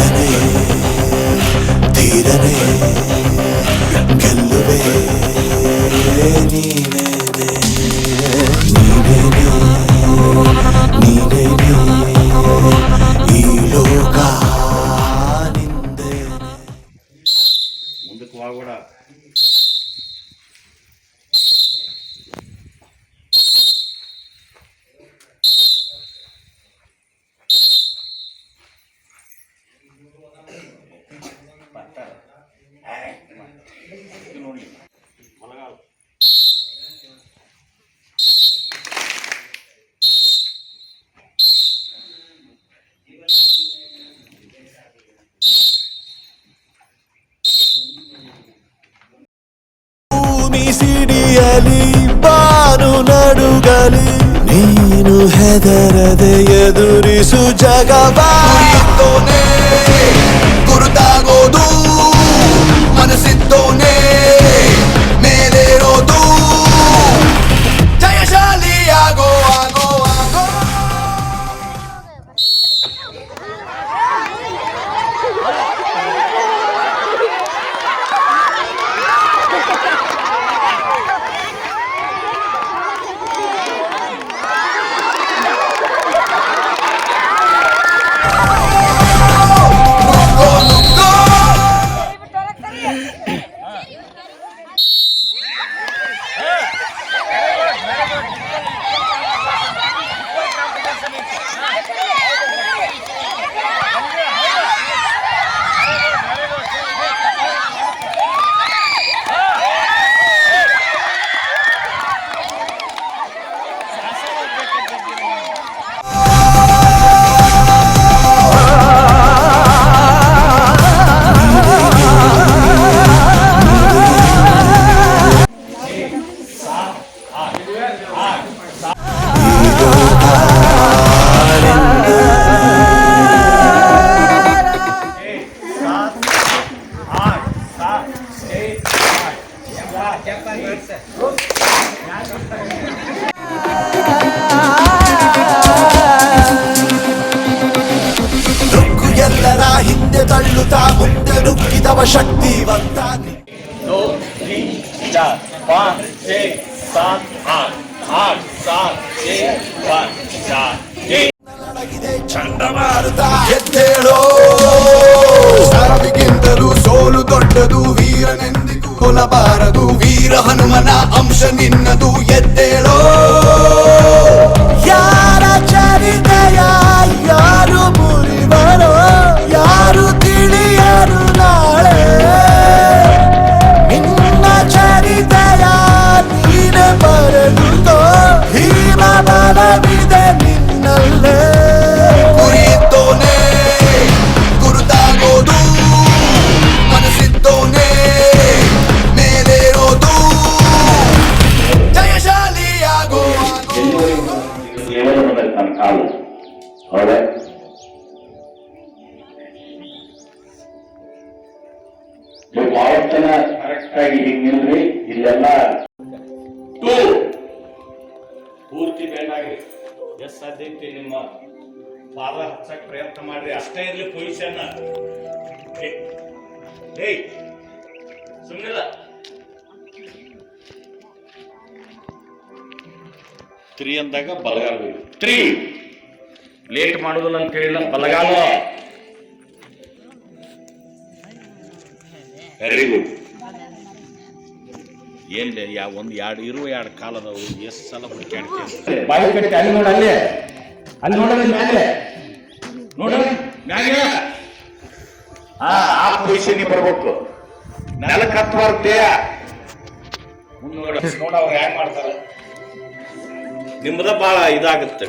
ധീരനേ ധീരനേ ഗല്ലുവേ നീനേ ಸಿಡಿಯಲಿ ಬಾನು ನಡುಗಲಿ ನೀನು ಹೆದರದೆ ಎದುರಿಸು ಜಗವಾಯಿತೋನೆ ನುಗ್ಗಿದವ ಶಕ್ತಿವಂತ ನೀ. दो तीन चार पाँच छः सात आठ आठ सात छः पाँच चार तीन ನಡಗಿದೆ ಚಂಡಮಾರುತ ಎದ್ದೇಳೋ ಸಾವಿಗಿಂತಲೂ ಸೋಲು ದೊಡ್ಡದು ವೀರನೆಂದಿಗೂ ಕೊಲಬಾರದು ವೀರ ಹನುಮನ ಅಂಶ ನಿನ್ನದು ಎದ್ದೇಳೋ ಹಿಂಗ್ ನಿಲ್ರಿ ಇಲ್ಲೆಲ್ಲ ಟೂ. ಪೂರ್ತಿ ಬೆಂಡಾಗ್ರಿ ಎಸ್ ಸಾಧ್ಯ ಐತಿ ನಿಮ್ಮ ಪಾದ ಹಚ್ಚಕ್ ಪ್ರಯತ್ನ ಮಾಡ್ರಿ. ಅಷ್ಟೇ ಇರ್ಲಿ ಪೊಸಿಷನ್ ಏಯ್. ಸುಮ್ಮನಿಲ್ಲ ತ್ರೀ ಅಂದಾಗ ಬಲಗಾಲ. ತ್ರೀ ಲೇಟ್ ಮಾಡೋದಿಲ್ಲ ಅಂತ ಹೇಳಿಲ್ಲ ಬಲಗಾಲ. ವೆರಿ ಗುಡ್ ಏನ್ ಯಾ ಒಂದು ಎರಡು ಇರುವ ಎರಡು ಕಾಲದವು ಎಷ್ಟು ಸಲ ಹುಡುಕಾಡ್ತೀವಿ ಬಾಯಿ ಕಟ್ಟಿ ಅಲ್ಲಿ ನೋಡ ಅಲ್ಲಿ. ಅಲ್ಲಿ ನೋಡೋಣ ಮೇಲೆ. ನೋಡ ಮ್ಯಾಲೆ ಹಾ ಆ ಪೊಸಿಷನ್ ಬರ್ಬೇಕು. ನೆಲಕ್ಕೆ ಹತ್ತಬಾರ್ದು ದೇಹ. ಮುಂದ್ ನೋಡ ಅವ್ರು ಹ್ಯಾಂಗ್ ಮಾಡ್ತಾರೆ. ನಿಮ್ಮದ ಬಹಳ ಇದಾಗುತ್ತೆ.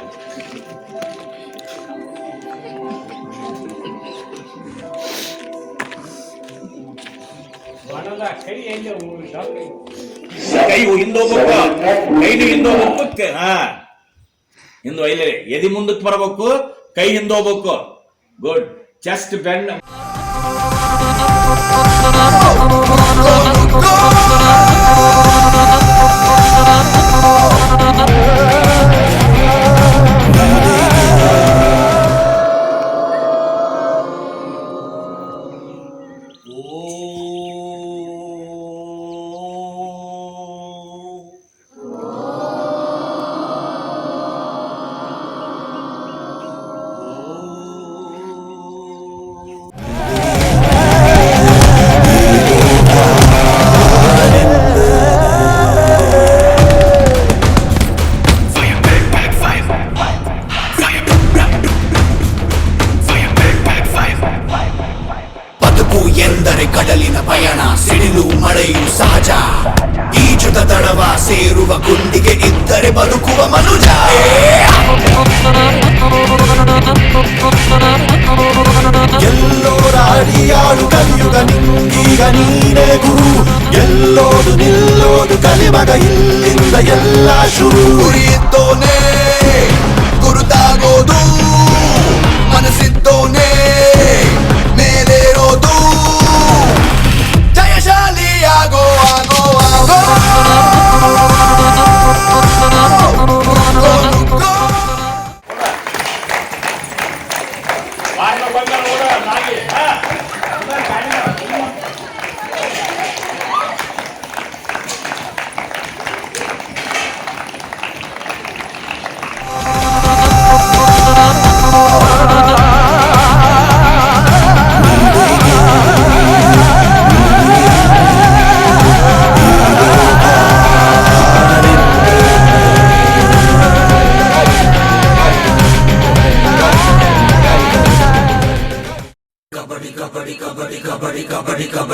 ಕೈ ಹಿಂದೋಗ್ಬೇಕು ಕೈನು ಹಿಂದೋಗ್ಬೇಕು ಹಾ ಹಿಂದೆ ಒಯ್ಲೆ ಎದಿ ಮುಂದಕ್ಕೆ ಬರಬೇಕು ಕೈ ಹಿಂದೋಗ್ಬೇಕು ಗುಡ್ ಚೆಸ್ಟ್ ಬೆಂಡ್ ಪಯಣ ಕಲಿಮಗ ಇಲ್ಲಿಂದ ಎಲ್ಲ ಶುರು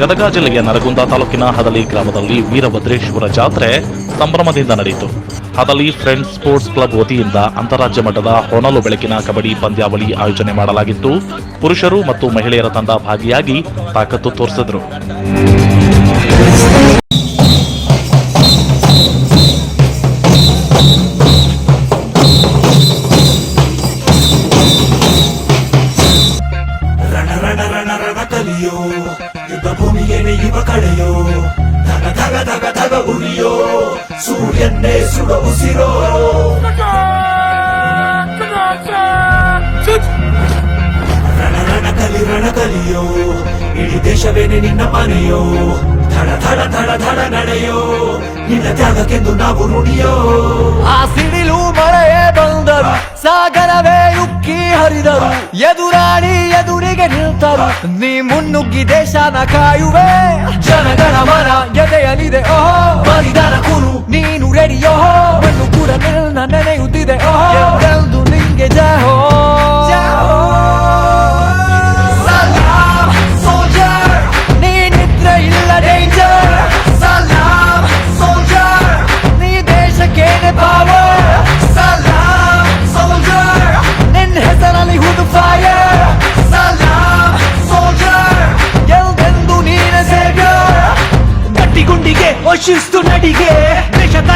ಗದಗ ಜಿಲ್ಲೆಯ ನರಗುಂದ ತಾಲೂಕಿನ ಹದಲಿ ಗ್ರಾಮದಲ್ಲಿ ವೀರಭದ್ರೇಶ್ವರ ಜಾತ್ರೆ ಸಂಭ್ರಮದಿಂದ ನಡೆಯಿತು. ಹದಲಿ ಫ್ರೆಂಡ್ಸ್ ಸ್ಪೋರ್ಟ್ಸ್ ಕ್ಲಬ್ ವತಿಯಿಂದ ಅಂತಾರಾಜ್ಯ ಮಟ್ಟದ ಹೊನಲು ಬೆಳಕಿನ ಕಬಡ್ಡಿ ಪಂದ್ಯಾವಳಿ ಆಯೋಜನೆ ಮಾಡಲಾಗಿತ್ತು. ಪುರುಷರು ಮತ್ತು ಮಹಿಳೆಯರ ತಂಡ ಭಾಗಿಯಾಗಿ ತಾಕತ್ತು ತೋರಿಸಿದ್ರು. ಸೂರ್ಯನ್ನೇ ಸುಡ ಉಸಿರೋ ರಣ ರಣ ಕಲಿ ರಣ ಕಲಿಯೋ ಇಡೀ ದೇಶವೇನೆ ನಿನ್ನ ಮನೆಯೋ ಧಡ ಧಡ ಧಡ ಧಡ ನಡೆಯೋ ನಿನ್ನ ತ್ಯಾಗಕ್ಕೆಂದು ನಾವು ನುಡಿಯೋ ಆ ಸಿಡಿಲು ಮಳೆಯೇ ಬಂದರು ಸಾಗರವೇ ಹರಿದರು ಎದುರಾಳಿ ಎದುರಿಗೆ ನಿಲ್ತರು. ನೀ ಮುನ್ನುಗ್ಗಿ ದೇಶನ ಕಾಯುವೆ. ಜನಗಣ ಮನ ಎದೆಯಲಿದೆ. ಓಹೋ ಬಲಿದಾನ ಕುರು, ನೀನು ರೆಡಿಯೋ ಮಣ್ಣು ಕೂಡ ನಿನ್ನ ನೆನೆಯುತ್ತಿದೆ. ಓಹೋ ನಿಂಗೆ ಜಹೋ ಸಲಾಮ್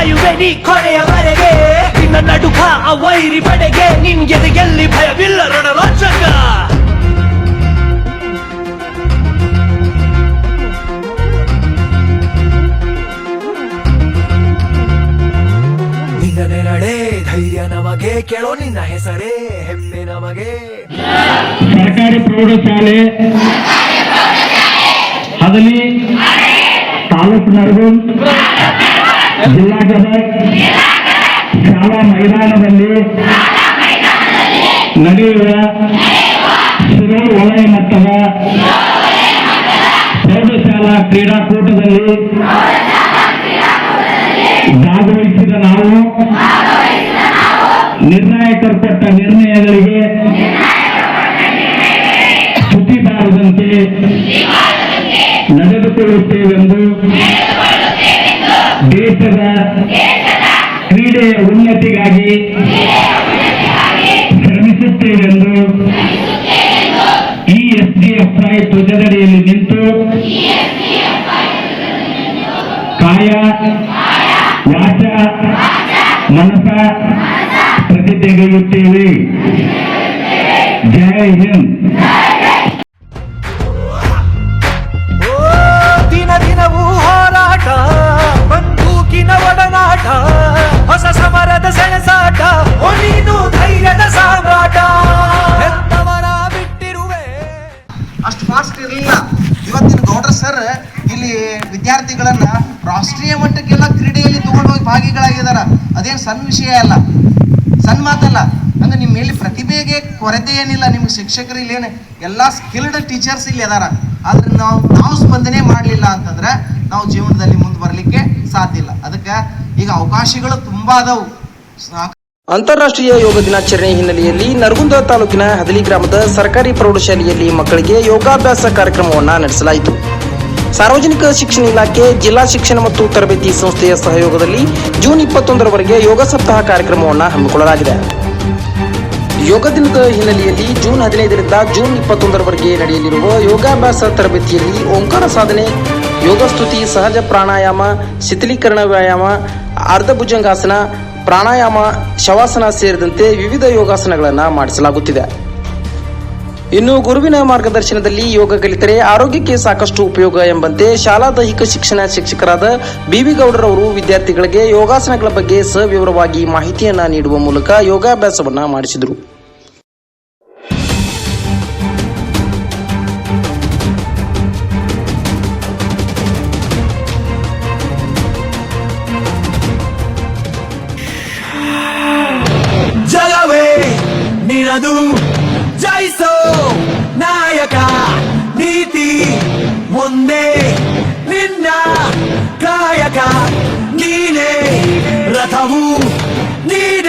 ಕಾಯುವೆ ನೀ ಕೊನೆಯವರೆಗೆ, ನಿನ್ನ ನಡುಕ ಆ ವೈರಿ ಪಡೆಗೆ ನಿನ್ ಎದೆಯಲ್ಲಿ ಭಯವಿಲ್ಲ ರಣರಾಜಕ. ನೆರಳೆ ಕೇಳೋ ನಿನ್ನ ನಮಗೆ. ಸರ್ಕಾರಿ ಪ್ರೌಢಶಾಲೆ ಹದಲಿ ತಾಲೂಕು ನರಗುಂದ್ ಜಿಲ್ಲಾ ಶಾಲಾ ಮೈದಾನದಲ್ಲಿ ನಡೆಯುವ ಶಿರೋ ವಲಯ ಮಟ್ಟದ ಪ್ರೌಢಶಾಲಾ ಕ್ರೀಡಾಕೂಟದಲ್ಲಿ ಭಾಗವಹಿಸಿದ ನಾವು ನಿರ್ಣಾಯಕರು ಕೊಟ್ಟ ನಿರ್ಣಯಗಳಿಗೆ ಚ್ಯುತಿ ಬಾರದಂತೆ ನಡೆದುಕೊಳ್ಳುತ್ತೇವೆಂದು ದೇಶದ ಕ್ರೀಡೆಯ ಉನ್ನತಿಗಾಗಿ ಶ್ರಮಿಸುತ್ತೇವೆಂದು ಈ ಎಸ್ ಡಿ ಎಫ್ ಐ ಧ್ವಜದಡಿಯಲ್ಲಿ ನಿಂತು ಕಾಯ, ವಾಚ, ಮನಸ ಪ್ರತಿಜ್ಞೆಗೈಯುತ್ತೇವೆ ಜಯ ಹಿಂದ್. ಧೈರ್ಯದ ಸೆಣಸಾಟ, ಓ ನೀನು ಧೈರ್ಯದ ಸಾಗಾಟ ಎಂತವರ ಬಿಟ್ಟಿರುವೆ ಅಷ್ಟು ಫಾಸ್ಟ್ ಇರಲಿಲ್ಲ. ಇವತ್ತಿನ ಗೌಡ್ರ ಸರ್ ಇಲ್ಲಿ ವಿದ್ಯಾರ್ಥಿಗಳನ್ನ ರಾಷ್ಟ್ರೀಯ ಮಟ್ಟಕ್ಕೆಲ್ಲ ಕ್ರೀಡೆಯಲ್ಲಿ ತಗೊಂಡೋಗಿ ಭಾಗಿಗಳಾಗಿದಾರ. ಅದೇನು ಸಣ್ಣ ವಿಷಯ ಅಲ್ಲ. ಸಣ್ಣ ಮಾತಲ್ಲ. ಅಂದ್ರೆ ನಿಮ್ಮ ಮೇಲೆ ಪ್ರತಿಭೆಗೆ ಕೊರತೆ ಏನಿಲ್ಲ. ನಿಮ್ಗೆ ಶಿಕ್ಷಕರು ಇಲ್ಲೇನೆ. ಎಲ್ಲ ಸ್ಕಿಲ್ಡ್ ಟೀಚರ್ಸ್ ಇಲ್ಲಿ ಅದಾರ. ಆದ್ರೆ ನಾವು ನಾವು ಸ್ಪಂದನೆ ಮಾಡಲಿಲ್ಲ ಅಂತಂದ್ರೆ ನಾವು ಜೀವನದಲ್ಲಿ ಮುಂದೆ ಬರಲಿಕ್ಕೆ ಸಾಧ್ಯ ಇಲ್ಲ. ಅದಕ್ಕೆ ಈಗ ಅವಕಾಶಗಳು ತುಂಬ ಅದಾವು. ಅಂತಾರಾಷ್ಟ್ರೀಯ ಯೋಗ ದಿನಾಚರಣೆ ಹಿನ್ನೆಲೆಯಲ್ಲಿ ನರಗುಂದ ತಾಲೂಕಿನ ಹದಲಿ ಗ್ರಾಮದ ಸರ್ಕಾರಿ ಪ್ರೌಢಶಾಲೆಯಲ್ಲಿ ಮಕ್ಕಳಿಗೆ ಯೋಗಾಭ್ಯಾಸ ಕಾರ್ಯಕ್ರಮವನ್ನು ನಡೆಸಲಾಯಿತು. ಸಾರ್ವಜನಿಕ ಶಿಕ್ಷಣ ಇಲಾಖೆ, ಜಿಲ್ಲಾ ಶಿಕ್ಷಣ ಮತ್ತು ತರಬೇತಿ ಸಂಸ್ಥೆಯ ಸಹಯೋಗದಲ್ಲಿ ಜೂನ್ ಇಪ್ಪತ್ತೊಂದರವರೆಗೆ ಯೋಗ ಸಪ್ತಾಹ ಕಾರ್ಯಕ್ರಮವನ್ನು ಹಮ್ಮಿಕೊಳ್ಳಲಾಗಿದೆ. ಯೋಗ ದಿನದ ಹಿನ್ನೆಲೆಯಲ್ಲಿ ಜೂನ್ ಹದಿನೈದರಿಂದ ಜೂನ್ ಇಪ್ಪತ್ತೊಂದರವರೆಗೆ ನಡೆಯಲಿರುವ ಯೋಗಾಭ್ಯಾಸ ತರಬೇತಿಯಲ್ಲಿ ಓಂಕಾರ ಸಾಧನೆ ಯೋಗ ಸ್ತುತಿ ಸಹಜ ಪ್ರಾಣಾಯಾಮ, ಶಿಥಿಲೀಕರಣ ವ್ಯಾಯಾಮ, ಅರ್ಧಭುಜಂಗಾಸನ ಪ್ರಾಣಾಯಾಮ, ಶವಾಸನ ಸೇರಿದಂತೆ ವಿವಿಧ ಯೋಗಾಸನಗಳನ್ನು ಮಾಡಿಸಲಾಗುತ್ತಿದೆ. ಇನ್ನು ಗುರುವಿನ ಮಾರ್ಗದರ್ಶನದಲ್ಲಿ ಯೋಗ ಕಲಿತರೆ ಆರೋಗ್ಯಕ್ಕೆ ಸಾಕಷ್ಟು ಉಪಯೋಗ ಎಂಬಂತೆ ಶಾಲಾ ದೈಹಿಕ ಶಿಕ್ಷಣ ಶಿಕ್ಷಕರಾದ ಬಿವಿ ಗೌಡರವರು ವಿದ್ಯಾರ್ಥಿಗಳಿಗೆ ಯೋಗಾಸನಗಳ ಬಗ್ಗೆ ಸವಿವರವಾಗಿ ಮಾಹಿತಿಯನ್ನು ನೀಡುವ ಮೂಲಕ ಯೋಗಾಭ್ಯಾಸವನ್ನು ಮಾಡಿಸಿದರು. ನಿನದು ಜಯಿಸೋ ನಾಯಕ ನೀತಿ ಮುಂದೆ ನಿನ್ನ ಕಾಯಕ ನೀನೇ ರಥವು ನೀನೇ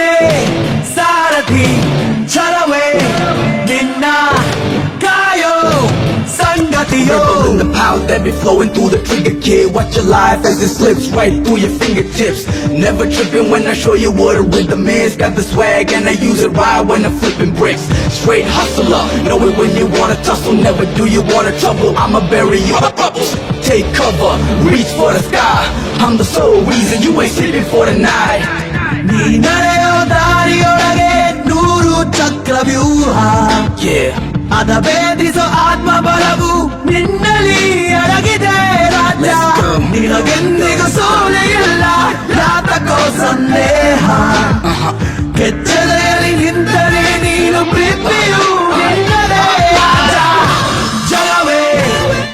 ಸಂಗತಿಯೋ in the power that be flowing through the trigger, kid. Watch your life as it slips right through your fingertips. Never tripping when I show you what a rhythm is. Got the swag and I use it right when I'm flipping bricks. Straight hustler, know it when you wanna tussle. Never do you wanna trouble. I'ma bury you in bubbles. Take cover, reach for the sky. I'm the sole reason you ain't sleeping for the night. ನೀ ನಡೆಯೋ ದಾರಿಯೊಳಗೆ ನೂರು ಚಕ್ರವ್ಯೂಹ Yeah. ಅದ ಬೇದಿಸೋ ಆತ್ಮ ಬಲವು ನಿನ್ನಲ್ಲಿ ಅಡಗಿದೆ ರಾಜ್ಯ. ನಿನಗೆಂದಿಗೂ ಸೋಲೆ ಇಲ್ಲ ರಾತಕೋ ಸಂದೇಹ ಕೆಚ್ಚಲೆಯಲ್ಲಿ ನಿಂತರೆ ನೀನು ಪ್ರೀತಿಯು